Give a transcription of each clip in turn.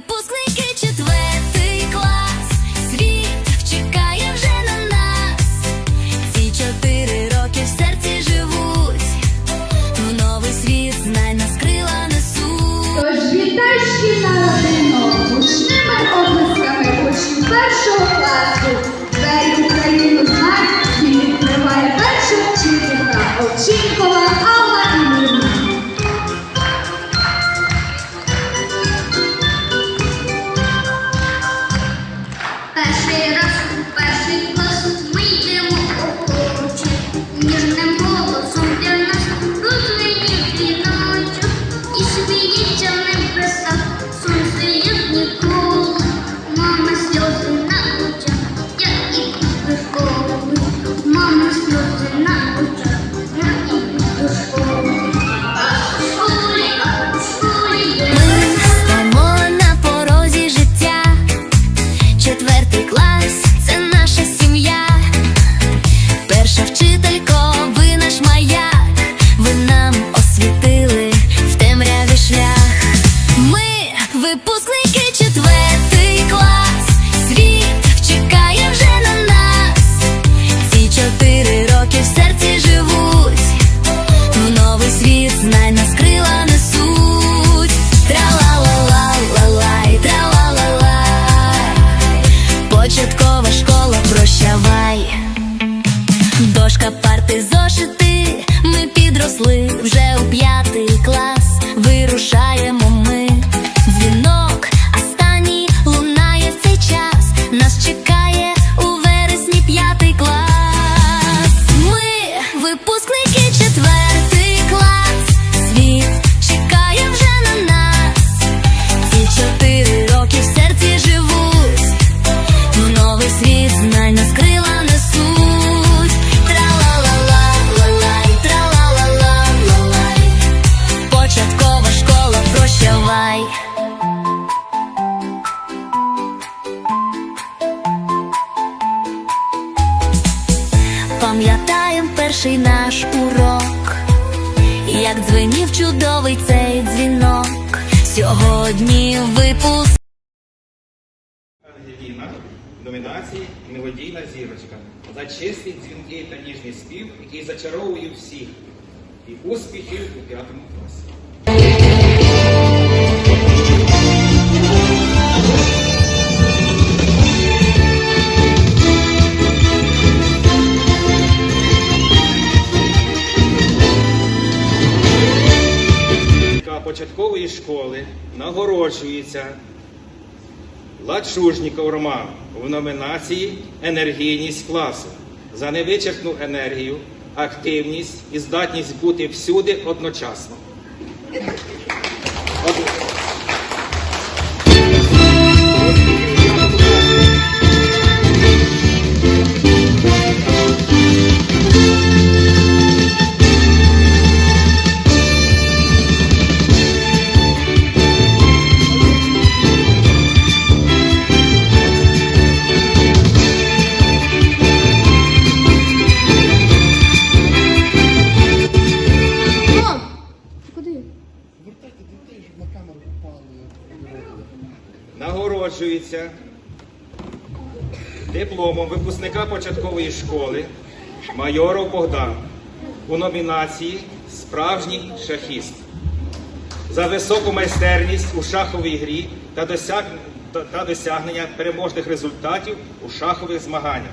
puso який зачаровує всіх і успіхів у п'ятому класі. Початкової школи нагороджується Лачужніков Роман в номінації Енергійність класу за невичерпну енергію активність і здатність бути всюди одночасно. випускника початкової школи майоров Богдан у номінації Справжній шахіст за високу майстерність у шаховій грі та досягнення переможних результатів у шахових змаганнях.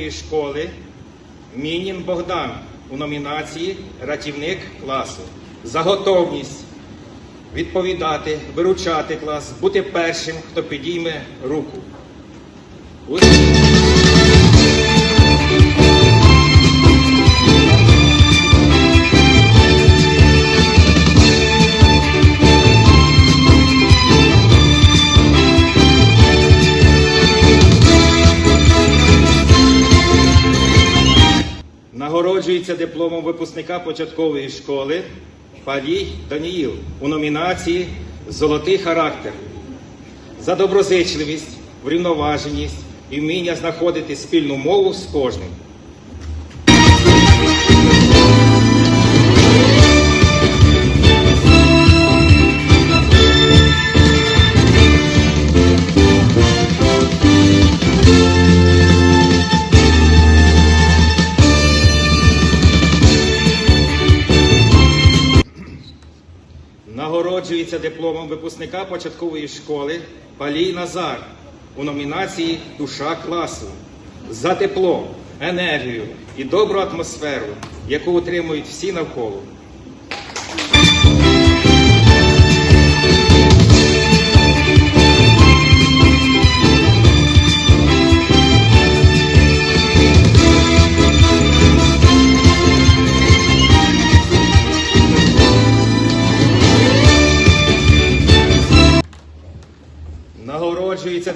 другої школи Мінін Богдан у номінації Ратівник класу за готовність відповідати, виручати клас, бути першим, хто підійме руку. нагороджується дипломом випускника початкової школи Палій Даніїл у номінації Золотий характер за доброзичливість, врівноваженість і вміння знаходити спільну мову з кожним. Нагороджується дипломом випускника початкової школи Палій Назар у номінації Душа класу за тепло, енергію і добру атмосферу, яку утримують всі навколо.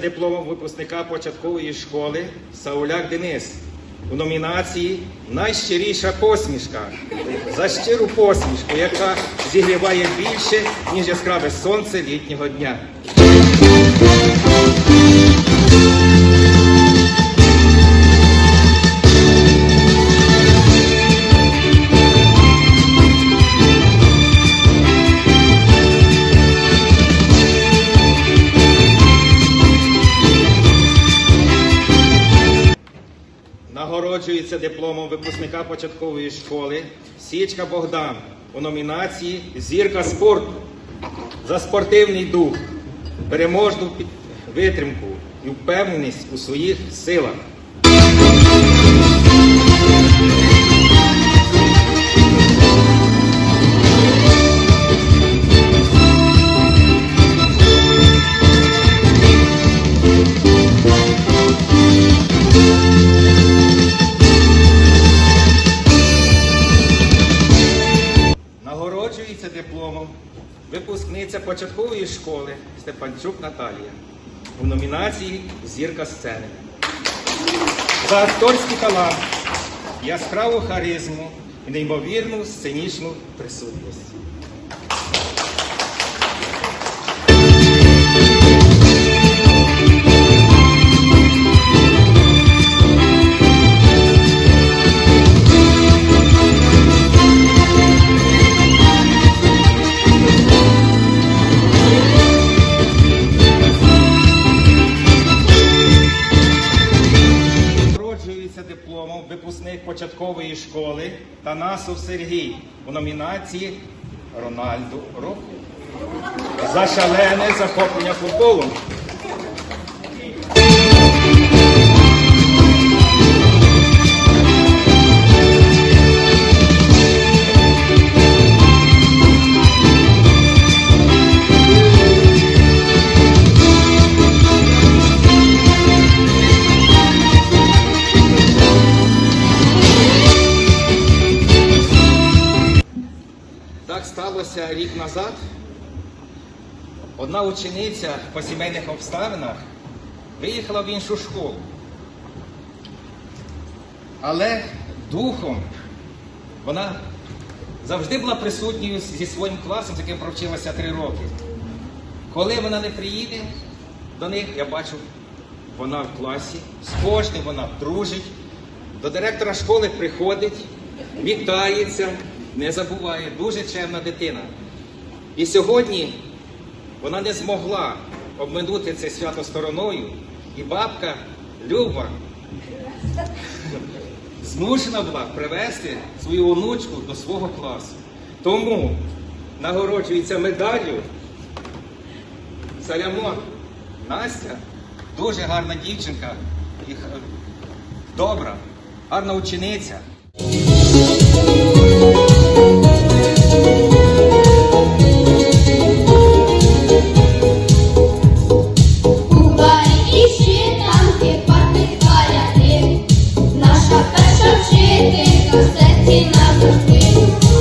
Дипломом випускника початкової школи Сауляк Денис у номінації Найщиріша посмішка за щиру посмішку, яка зігріває більше, ніж яскраве сонце літнього дня. Нагороджується дипломом випускника початкової школи Січка Богдан у номінації Зірка спорту за спортивний дух, переможну витримку і впевненість у своїх силах. Степанчук Наталія у номінації Зірка сцени. За акторський талант, яскраву харизму і неймовірну сценічну присутність. Танасов Сергій у номінації Рональду року за шалене захоплення футболом. Рік назад. Одна учениця по сімейних обставинах виїхала в іншу школу. Але духом вона завжди була присутньою зі своїм класом, з яким провчилася три роки. Коли вона не приїде до них, я бачу, вона в класі, з кожним вона дружить, до директора школи приходить, вітається, не забуває, дуже чемна дитина. І сьогодні вона не змогла обминути це свято стороною, і бабка Люба змушена була привезти свою онучку до свого класу. Тому нагороджується медаллю Салямон Настя, дуже гарна дівчинка, і добра, гарна учениця. Thank you.